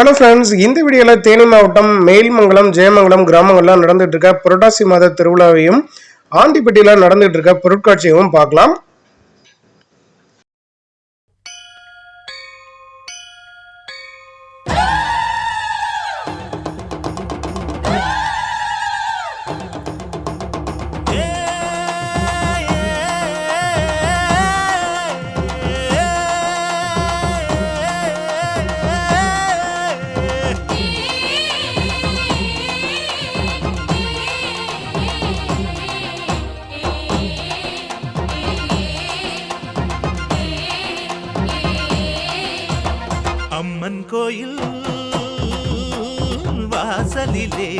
Hello friends இந்த வீடியோவில் தேனி மாவட்டம் மேல்மங்கலம் ஜெயமங்கலம் கிராமங்கள்லாம் நடந்துட்டு இருக்க புரட்டாசி மாத திருவிழாவையும் ஆண்டிப்பட்டியில் நடந்துட்டு இருக்க பொருட்காட்சியையும் பார்க்கலாம். கோயில் வாசலிலே.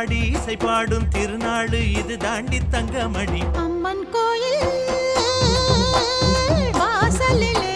பாடி இசை பாடும் திருநாடு இது தாண்டி தங்கமணி. அம்மன் கோயில் வாசலிலே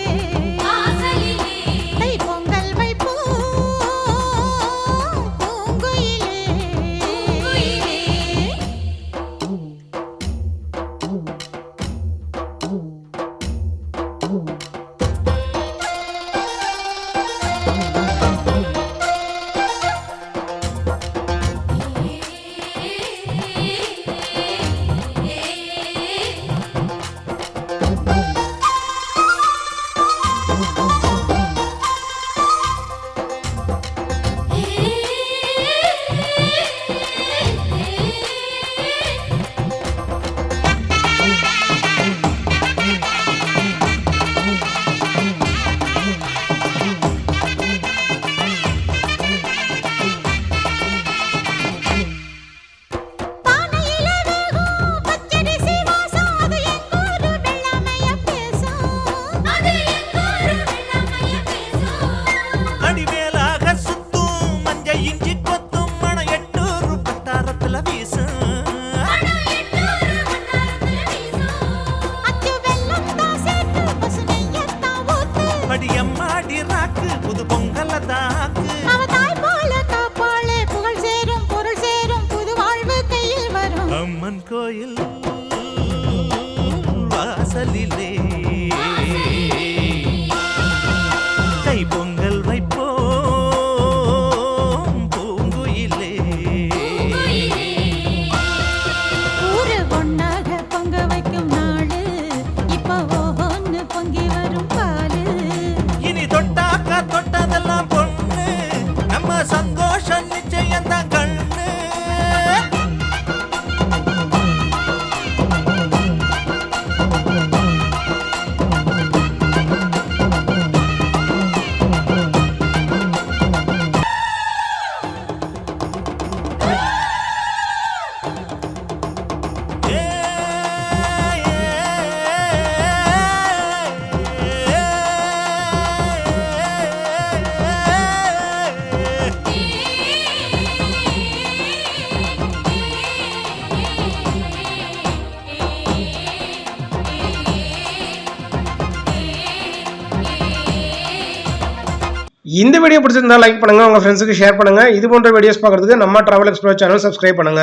இந்த வீடியோ பிடிச்சிருந்தா லைக் பண்ணுங்க உங்கள் ஃப்ரெண்ட்ஸுக்கு ஷேர் பண்ணுங்க. இது போன்ற வீடியோஸ் பார்க்குறதுக்கு நம்ம ட்ராவல் எக்ஸ்ப்ளோர் சேனல் சப்ஸ்கிரைப் பண்ணுங்க.